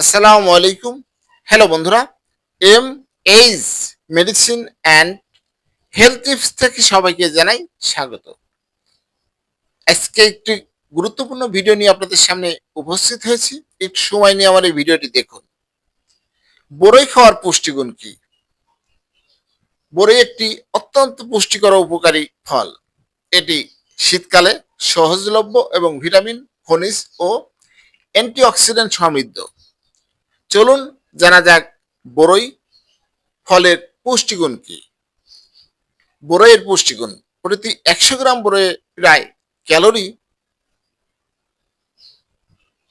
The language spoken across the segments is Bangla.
আসসালামু আলাইকুম। হ্যালো বন্ধুরা M H medicine and health tips থেকে সবাইকে জানাই স্বাগত। আজকে একটি গুরুত্বপূর্ণ ভিডিও নিয়ে আপনাদের সামনে উপস্থিত হয়েছি। একটু সময় নিয়ে আমার এই ভিডিওটি দেখুন। বড়ই খাওয়ার পুষ্টিগুণ কি? বড়ই একটি অত্যন্ত পুষ্টিকর উপকারী ফল। এটি শীতকালে সহজলভ্য এবং ভিটামিন খনিজ ও অ্যান্টিঅক্সিডেন্ট সমৃদ্ধ। চলুন জানা যাক বড়ই ফলের পুষ্টিগুণ কি। বড়ইয়ের পুষ্টিগুণ, প্রতি একশো গ্রাম বড়ইয়ে প্রায় ক্যালোরি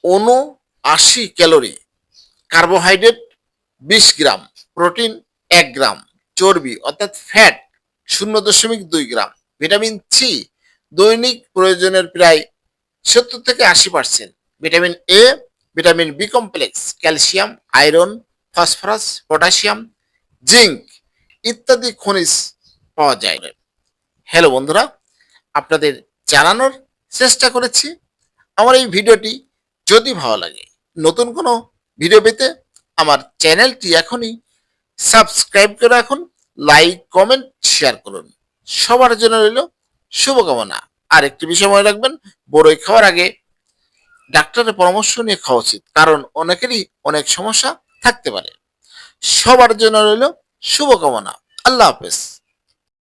উনআশি ক্যালোরি, কার্বোহাইড্রেট বিশ গ্রাম, প্রোটিন এক গ্রাম, চর্বি অর্থাৎ ফ্যাট শূন্য দশমিক দুই গ্রাম, ভিটামিন সি দৈনিক প্রয়োজনের প্রায় সত্তর থেকে আশি percent, vitamin A vitamin B complex, calcium, iron, phosphorus, potassium, zinc ইত্যাদি খনিজ পাওয়া যায়। হ্যালো বন্ধুরা, আপনাদের জানানোর চেষ্টা করেছি। আমার এই ভিডিওটি যদি ভালো লাগে, নতুন কোনো ভিডিও পেতে আমার চ্যানেলটি এখনই সাবস্ক্রাইব করে রাখুন, লাইক, কমেন্ট, শেয়ার করুন। সবার জন্য রইল শুভকামনা। আর একটি বিষয় মনে রাখবেন, বড়ই খাওয়ার আগে ডাক্তারের পরামর্শ নিয়ে খাওয়া উচিত। কারণ অনেকেরই অনেক সমস্যা থাকতে পারে। সবার জন্য রইল শুভকামনা। আল্লাহ হাফেজ।